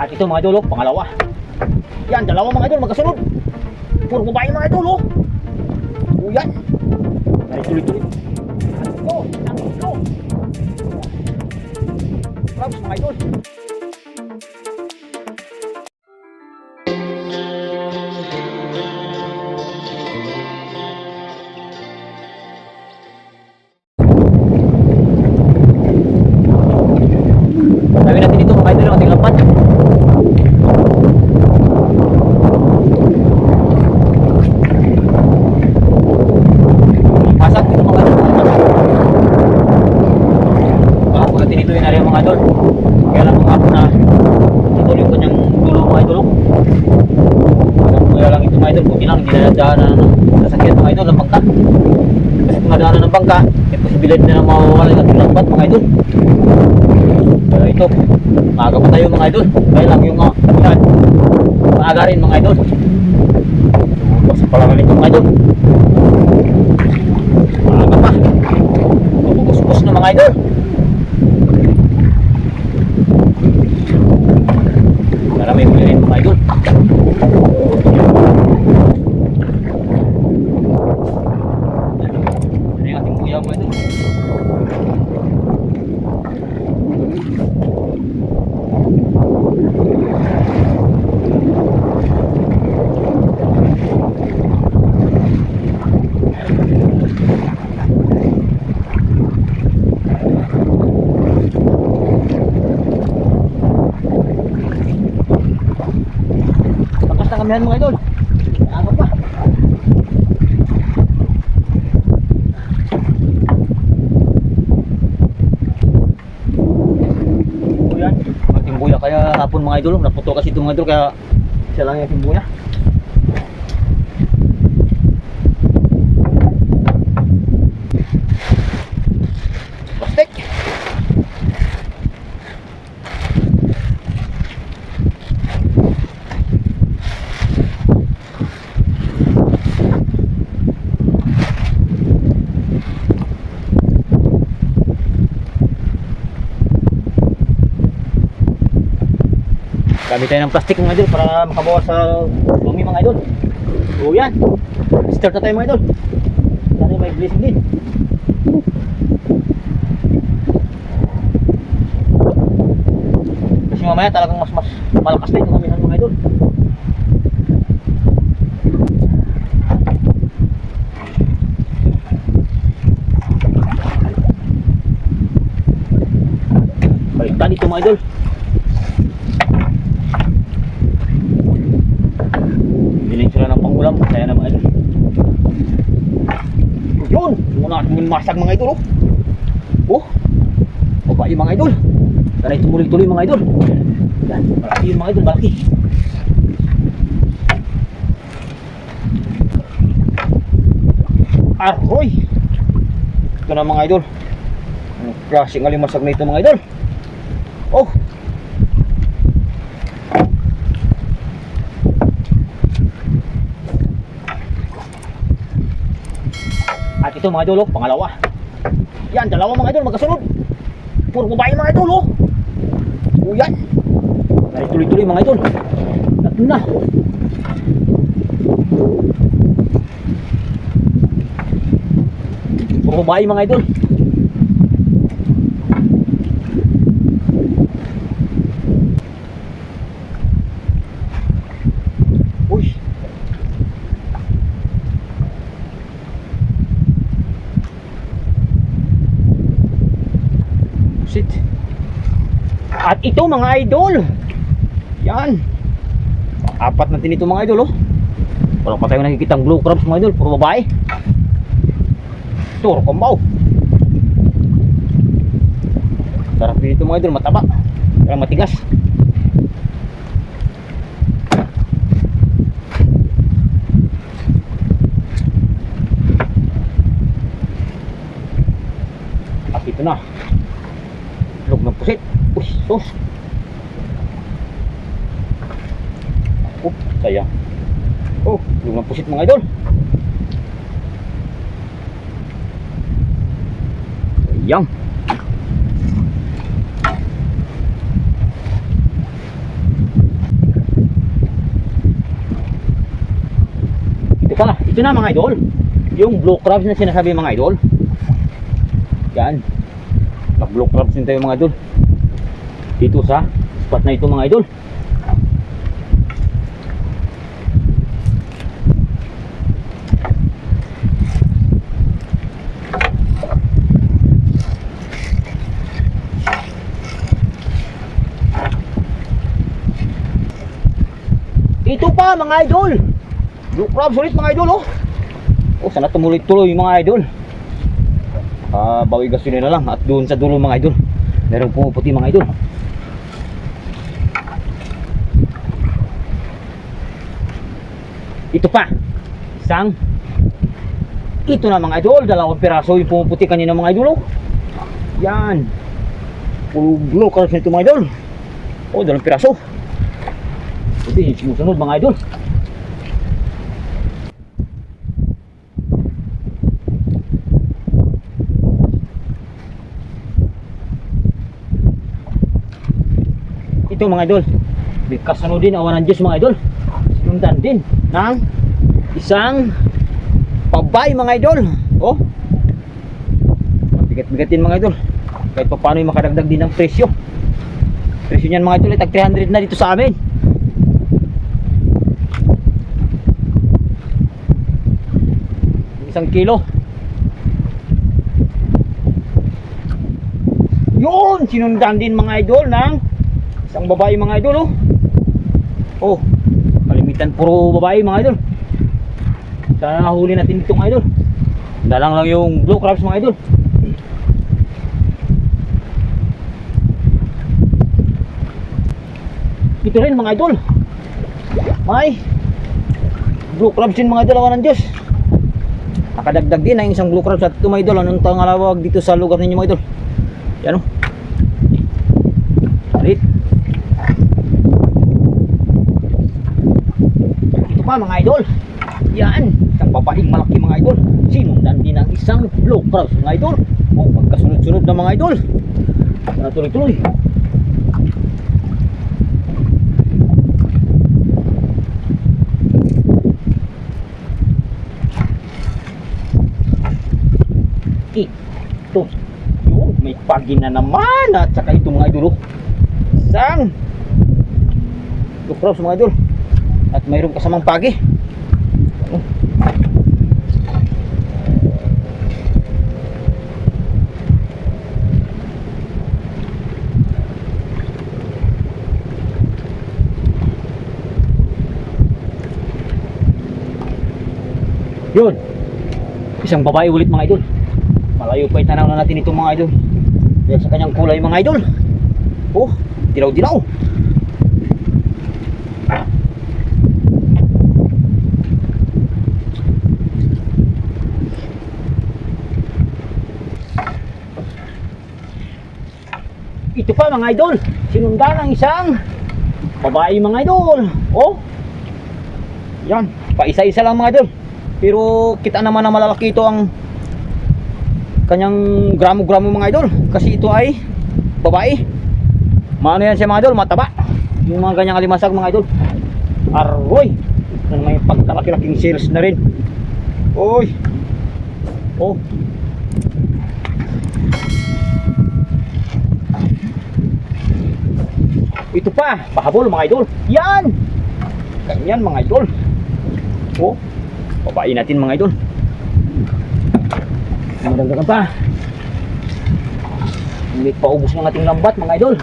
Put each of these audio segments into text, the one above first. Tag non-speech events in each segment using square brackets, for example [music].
At ito mga idol, oh, pangalawa. Yan, dalawa mga idol, magkasunod. Puro babae mga idol, oh. O yan. Ay, tuloy-tuloy. At ito, ang ito. Props mga idol. Mga idol ng bangka. Kasi kung nadaanan ng bangka, may posibilidad na mawawala yung ating lampat mga idol. Pero ito, maaga pa tayo mga idol. Kaya lang yung uh, yan, maaga rin mga idol. Basta pala kami ito mga idol. Maaga pa. Bubus-bus na mga idol. Para may huli rin mga idol. Ano yung ating kuya mga idol? Lakas na kamihan mga idol. Aga pa. O yan, ating buya kaya hapon mga idol. Naputo kasi itong mga idol kaya siya lang yung ating buya. Gamit tayo ng plastic mga idol para makabawas sa lumi mga idol. O yan. Start na tayo mga idol. Sana may blessing din. Kasi mamaya talagang mas mas malakas na ito kami ng mga idol. Baliktad ito mga idol. Biling sila ng pangulam, kaya na mga idol. Yun! Muna natin masag mga idol, oh. Oh! Babae mga idol. Tara tumuloy-tuloy mga idol. Yan, malaki yun mga idol, malaki. Aroy! Ito na mga idol. Anong klaseng alimasag na ito mga idol? Oh! Ito mga idol, oh, pangalawa. Yan, dalawa mga idol, magkasunod. Puro babae mga idol, oh. O yan. Dahil tuloy-tuloy mga idol. Tatlo na. Puro babae mga idol. Uy. Sit. At ito mga idol. Yan. Apat natin ito mga idol oh. Wala pa tayo nakikita ang blue crabs mga idol. Puro babae. Turo kumbaw. Sarap din ito mga idol. Mataba. Kaya matigas. At ito na. Pusit. Uy, sus. Up, sayang. Oh, yung ang pusit mga idol. Sayang. Ito pala, ito na mga idol. Yung blue crabs na sinasabi mga idol. Yan. Nag blue crabs din tayo mga idol. Dito sa spot na ito mga idol. Ito pa mga idol. Blue crabs ulit mga idol oh. Oh, sana tumuloy-tuloy mga idol. Ah, bawi gasolina na lang at doon sa dulo mga idol. Meron pumuputi mga idol. Ito pa. Isang ito na mga idol, dalawang piraso yung pumuputi kanina mga idol. Oh. Yan. Puro blue colors nito mga idol. Oh, dalawang piraso. Ito yung sumusunod mga idol. Ito mga idol. May kasunod din awan ng Diyos mga idol. Sinundan din ng isang pabay mga idol. Oh. Bigat-bigatin mga idol. Kahit pa paano yung makadagdag din ng presyo. Presyo niyan mga idol tag 300 na dito sa amin. isang kilo yun sinundan din mga idol ng isang babae mga idol oh. Oh kalimitan puro babae mga idol. Sana nahuli natin itong idol. Dalang lang yung blue crabs mga idol. Ito rin mga idol. May blue crabs din mga idol awan ng Diyos. Nakadagdag din ang isang blue crabs. At ito mga idol anong tangalawag dito sa lugar ninyo mga idol? Yan o Alit. ito pa mga idol. Yan isang malaki mga idol. Sinundan din ang isang blue crabs mga idol. O magkasunod-sunod na mga idol. Na tuloy-tuloy. Ito. Yun may pagi na naman. At saka ito mga idol oh. isang ito cross mga idol at mayroon kasamang pagi. Ano? yun. Isang babae ulit mga idol. Malayo pa itanaw na natin itong mga idol. Dahil sa kanyang kulay mga idol. Oh dilaw dilaw mga idol. Sinundan ang isang babae mga idol. Oh. Yan. Pa isa isa lang mga idol. Pero kita naman na malalaki ito ang kanyang gramo-gramo mga idol. Kasi ito ay babae. Maano yan siya mga idol? Mataba. Yung mga ganyang alimasag mga idol. Aroy. May pagkalaki-laking sales na rin. Oy. Oh ito pa pahabol mga idol yan ganyan mga idol oh babae natin mga idol Madagdagan pa. Hindi pa ubos ng ating lambat mga idol.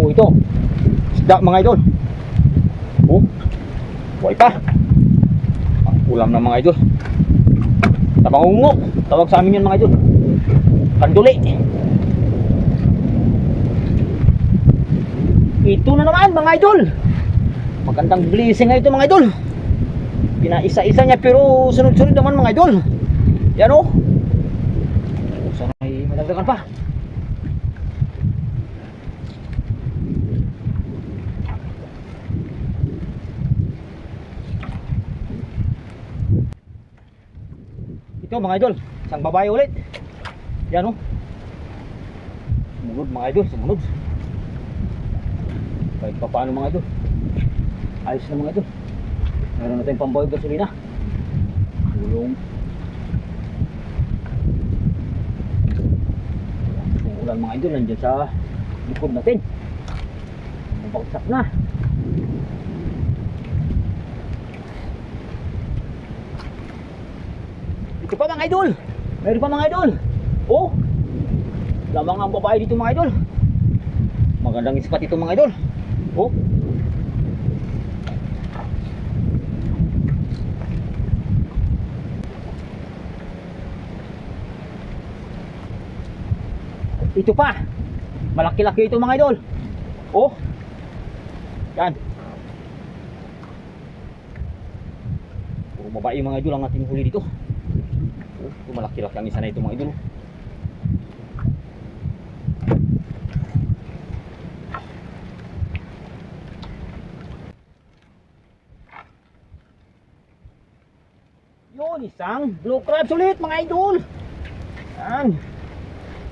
Oh ito. Isda mga idol. Oh. Buhay pa. Ulam ng mga idol. Tabang ungo. Tawag sa amin yan mga idol. Kanduli. Ito na naman mga idol. Magandang blessing nga ito mga idol. Pinaisa-isa niya pero sunod-sunod naman mga idol. Yan o. Oh. Sana ay madagdagan pa. Ito mga idol, isang babae ulit. Yan o. Sumunod mga idol, sumunod. Kahit pa paano mga idol. Ayos na mga idol. Meron na tayong pambayad gasolina. Tulong. Yung ulan mga idol, nandiyan sa likod natin. Nabagsak na. Ito pa mga idol. Meron pa mga idol. Oh. Lamang ang babae dito mga idol. Magandang ispat ito mga idol. Oh. Ito pa. Malaki-laki ito mga idol. Oh. Yan. Puro babae mga idol ang ating huli dito. Oh, malaki-laki ang isa na ito mga idol. Yun, isang blue crabs ulit mga idol. Yan.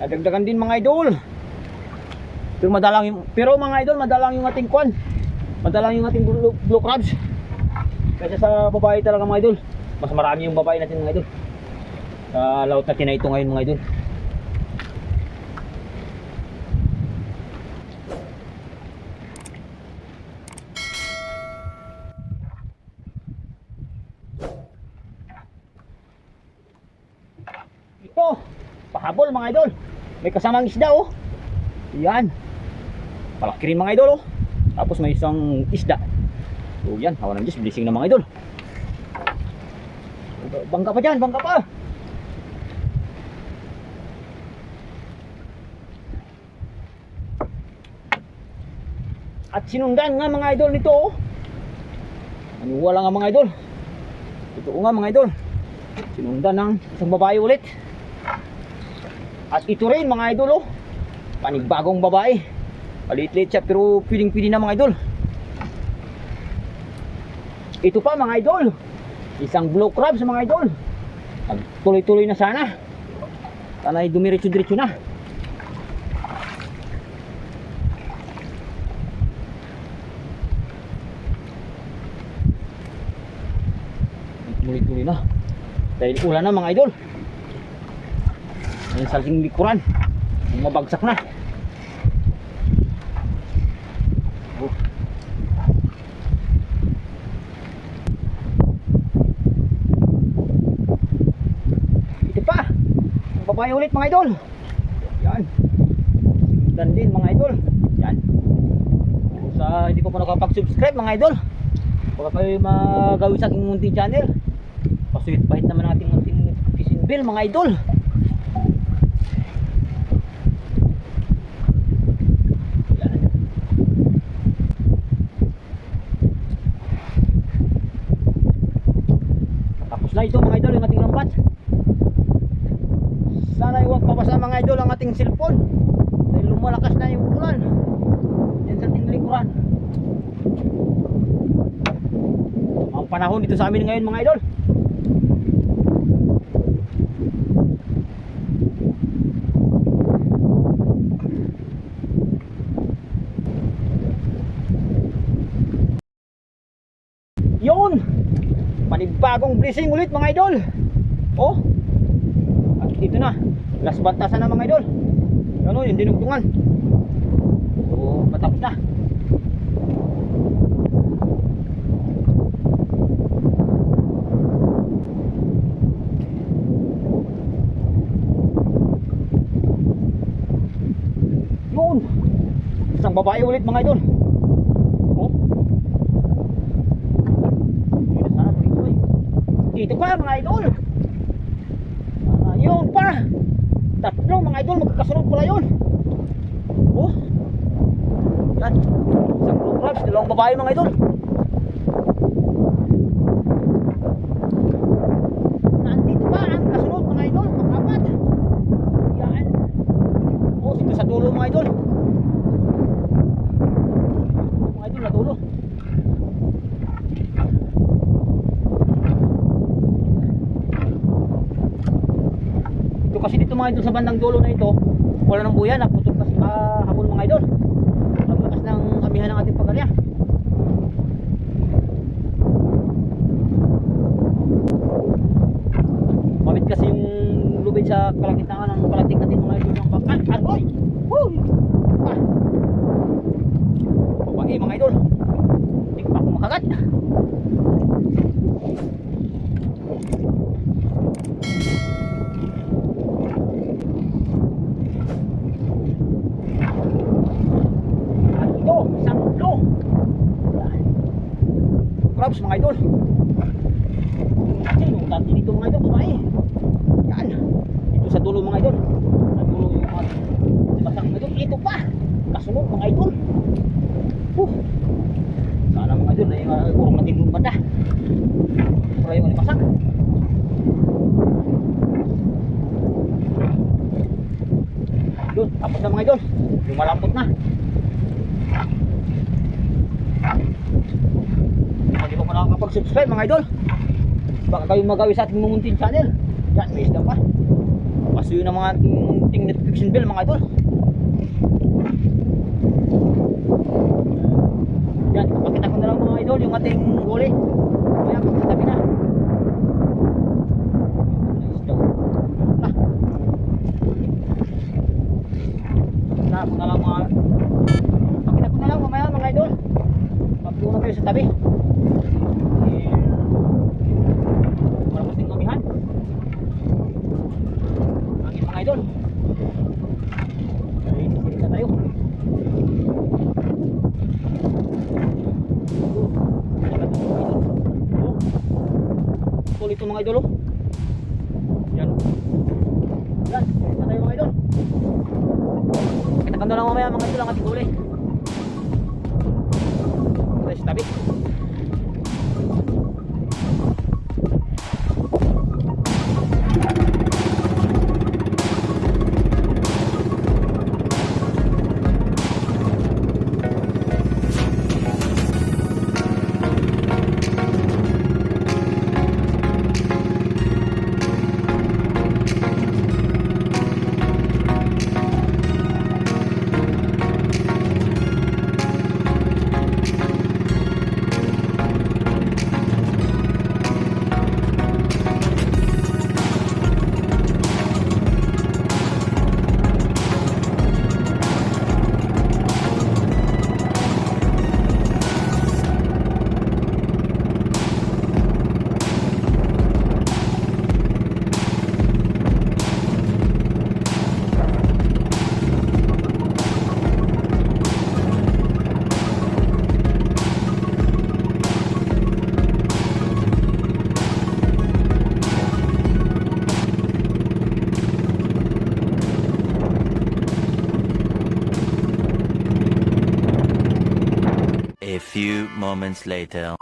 Nadagdagan din mga idol. Pero madalang yung, pero mga idol, madalang yung ating kwan. Madalang yung ating blue, blue crabs. Kasi sa babae talaga mga idol. Mas marami yung babae natin mga idol. Sa laut na ito ngayon mga idol. Ito, pahabol mga idol. May kasamang isda oh. Yan. Palaki rin mga idol oh. Tapos may isang isda. So yan, hawa ng Diyos, blessing na mga idol. Bangka pa dyan, bangka pa. At sinundan nga mga idol nito oh. Ano wala nga mga idol. Ito nga mga idol. Sinundan ng isang babae ulit. At ito rin mga idol oh. Panigbagong babae. Palit-lit siya pero piling-pili na mga idol. Ito pa mga idol. Isang blue crab sa mga idol. Tuloy-tuloy na sana. Sana ay dumiretso-diretso na. Tuloy-tuloy na. Dahil ulan na mga idol. Ayun sa ating likuran. Mabagsak na. Oh. Ito pa. Ang babae ulit mga idol. Yan. Sinundan din mga idol. Yan. Sa hindi pa po nakapag-subscribe mga idol. Baka kayo magawin sa aking munting channel. Pasuit pahit naman natin munting fishing bill mga idol. Tapos na ito mga idol yung ating lambat. Sana huwag mabasa mga idol ang ating cellphone. Dahil lumalakas na yung ulan. Yan sa ating likuran. Ang panahon dito sa amin ngayon mga idol. Yun! Panibagong blessing ulit mga idol. Oh. At ito na. Last bantasan na mga idol. Ano yung dinugtungan. So, matapos na. Yun! Babae ulit mga idol. Oh. Dito sana dito eh. Idol. Ayun pa. Tatlong mga idol magkakasunod pala yun. Oh. Yan. Isang blue crabs, dalawang babae mga idol. Nandito pa ang kasunod mga idol, pang-apat. Yan. Oh, dito sa dulo mga idol. Mga idol, na dulo. Ito kasi dito mga idol sa bandang dulo na ito, wala nang buya, naputok kasi kahapon mga idol. Ang lakas ng amihan ng ating pagalya. Mabit kasi yung lubid sa kalakitaan ng kalating natin mga idol ng bakal. Agoy! Woo! Ah! Mga idol. Hindi makagat. At ito, isang ulo. Crabs mga idol. Kasi yung dati dito mga idol, babae. Yan. Dito sa dulo mga idol. Sa dulo yung mga basang mga idol. Ito pa. Kasunod mga idol. Huh. Sana mga idol ay uh, urong natin yung banda. Pero yung alimasak. Yun, tapos na mga idol. Yung malambot na. Kung hindi pa pa nakakapag-subscribe mga idol, baka kayong magawi sa ating munting channel. Yan, may isda pa. Pasuyo ng mga ating notification bell mga idol. Yan, pakita ko na lang mga idol yung ating huli. Kaya pagkatabi na. Isda. Ah. Na, mga lang mga Pakita ko na lang mamaya mga idol. Pagtulong kayo sa tabi. Moments later.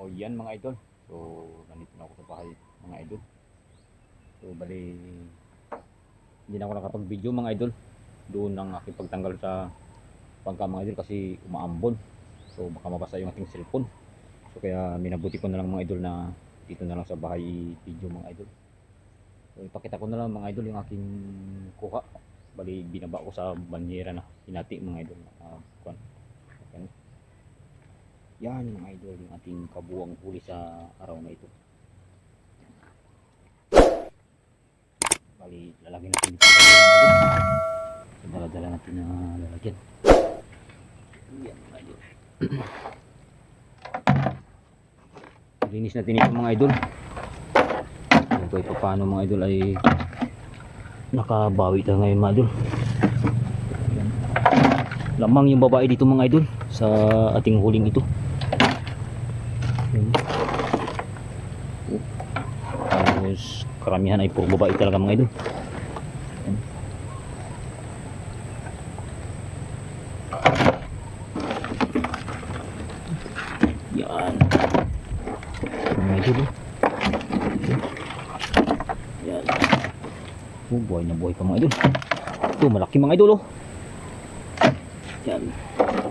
O yan mga idol. So, nandito na ako sa bahay mga idol. So, bali, hindi na ako nakapag-video mga idol. Doon ang aking pagtanggal sa pangka mga idol kasi umaambon. So, baka mabasa yung ating cellphone. So, kaya minabuti ko na lang mga idol na dito na lang sa bahay video mga idol. So, ipakita ko na lang mga idol yung aking kuha. Bali, binaba ko sa banyera na hinati mga idol. Uh, Yan. Yan mga idol yung ating kabuang huli sa araw na ito. Bali, lalagyan natin dito. So, dala-dala natin na lalagyan. Yan mga idol. [clears throat] Linis natin ito mga idol. Kung kahit pa paano mga idol ay nakabawi tayo ngayon mga idol. Lamang yung babae dito mga idol sa ating huling ito. Yan. Oh. Tapos karamihan ay puro babae talaga mga idol. Yan. Mga idol. oh. Yan. Oh, buhay na buhay pa mga idol. Ito, malaki mga idol oh. Yan.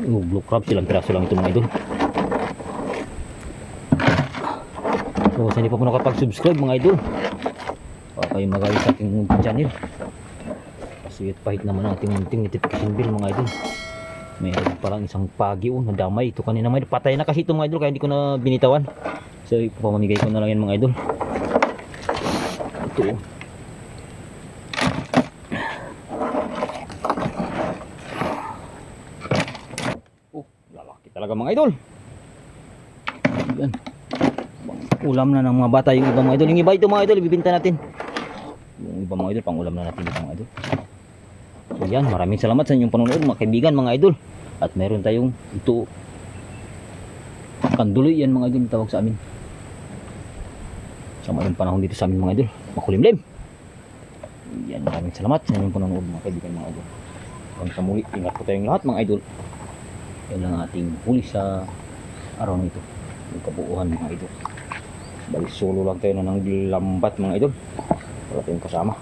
Oh, blue crab silang piraso lang ito mga idol. So, sa hindi pa po nakapag-subscribe mga idol. Ay magalit sa ating channel. Kasi pahit naman ating munting notification bill mga idol. Mayroon palang isang pagi oh, nadamay. Ito kanina idol. Patay na kasi ito mga idol kaya hindi ko na binitawan. So ipapamamigay ko na lang yan mga idol. Ito oh. Oh, talaga mga idol. Yan. Ulam na ng mga bata yung ibang mga idol. Yung iba ito mga idol, ibibinta natin. Yung ibang mga idol, pang ulam na natin mga idol. So yan, maraming salamat sa inyong panonood mga kaibigan, mga idol. At meron tayong ito. Kanduloy yan mga idol, tawag sa amin. Sa maling panahon dito sa amin mga idol. Makulimlim. Yan, maraming salamat sa inyong panonood mga kaibigan, mga idol. Hanggang sa muli, ingat po tayong lahat mga idol. Yan ang ating huli sa araw na ito. Yung kabuuan mga idol. Bali solo lang tayo na ng lambat mga idol. Tayong kasama.